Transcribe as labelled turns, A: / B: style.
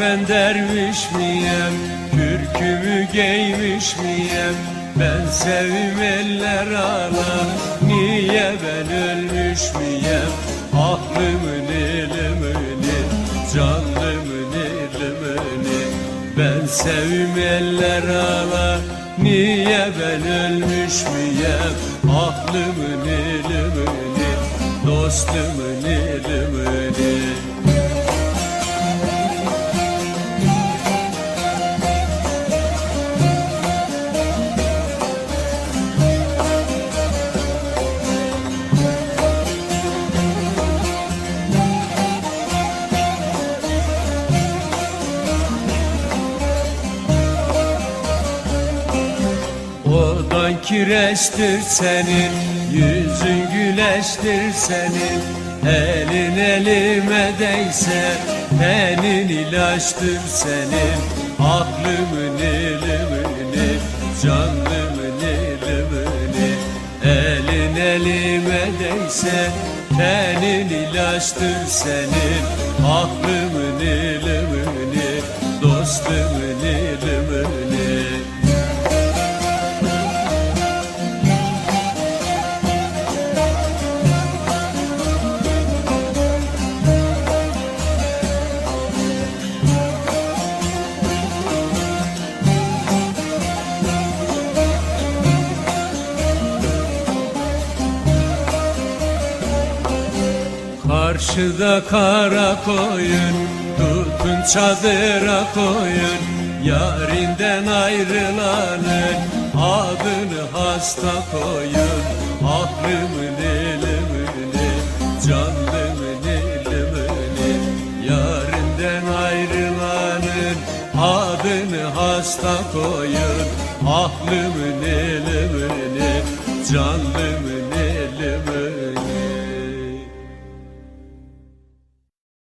A: ben derviş miyim? Kürkümü giymiş miyim? Ben sevim eller ala. Niye ben ölmüş miyim? Aklımın ilimini Canlımın ilimini Ben sevim eller ala. Niye ben ölmüş miyim? Aklımın ilimini Dostumun ilimini Odan kireçtir senin, yüzün güleştir senin Elin elime değse, tenin ilaçtır senin Aklımın ilimini, canlımın ilimini. Elin elime değse, tenin ilaçtır senin Aklımın ilimini, dostumun ilimini Karşıda kara koyun Tutun çadıra koyun. Yarinden ayrılanın Adını hasta koyun. Aklımın ilimini Canlımın ilimini Yarinden ayrılanın Adını hasta koyun. Aklımın ilimini Canlımın